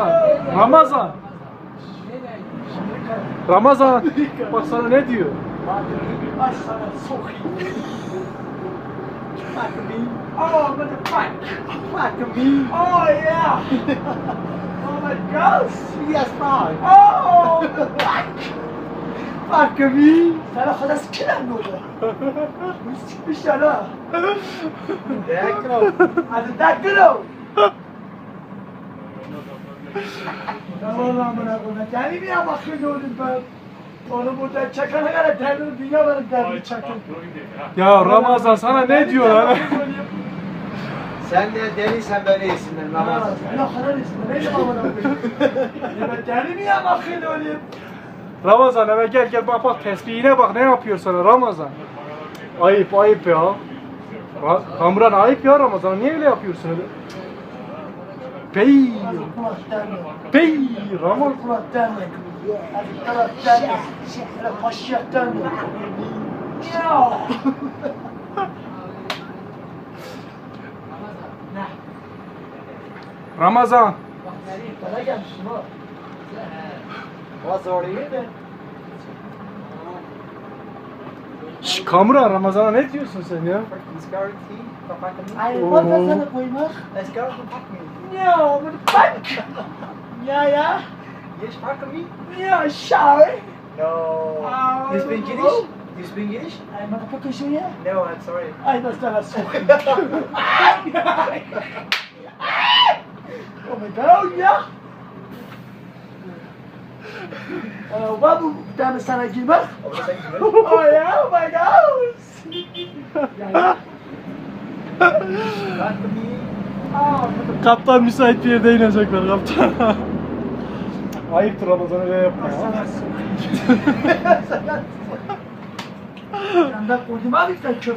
Ramazan. Ramazan. Ramazan. Bak sana ne diyor? Ay sana sokayım. Fuck me. Oh, motherfuck. Fuck me. Oh, yeah. oh, my gosh. Yes, man. Oh, fuck. Fuck me. Sana kadar mi oldu? Bu sikmiş ya la. Dekno. Hadi Tamam lan buna buna. Kendimi ya bakın oğlum ben. Onu burada çakana kadar derdini dünya benim derdimi çakın. Ya Ramazan sana ne diyor lan? Sen de deliysen böyle iyisindir Ramazan. Ne kadar istedim. Ne zaman bana Ya ben derdimi ya bakın oğlum. Ramazan eve gel gel bak bak tesbihine bak ne yapıyor sana Ramazan. Ayıp ayıp ya. Ra Kamran ayıp ya Ramazan niye öyle yapıyorsun öyle? Bey, bey. Ne? Ramazan. Bana gelmişsin o. What's oraya de? Şş, Kamran Ramazan'a ne diyorsun sen ya? Ay bak ben sana koymak. Let's go kapak me. Ya bunu bak. Ya ya. Yes, fuck me. Ya şahı. No. Ah, You speak Yiddish? You speak Yiddish? Ay motherfucker şey ya. No, I'm sorry. Ay ben sana sokayım. oh my god ya. Var mı bir tane sana giymek? oh ya, oh my god. Kaptan müsait bir yerde inecekler kaptan. Ayıptır Ramazan öyle yapma ya. Sen ben koydum abi sen köfte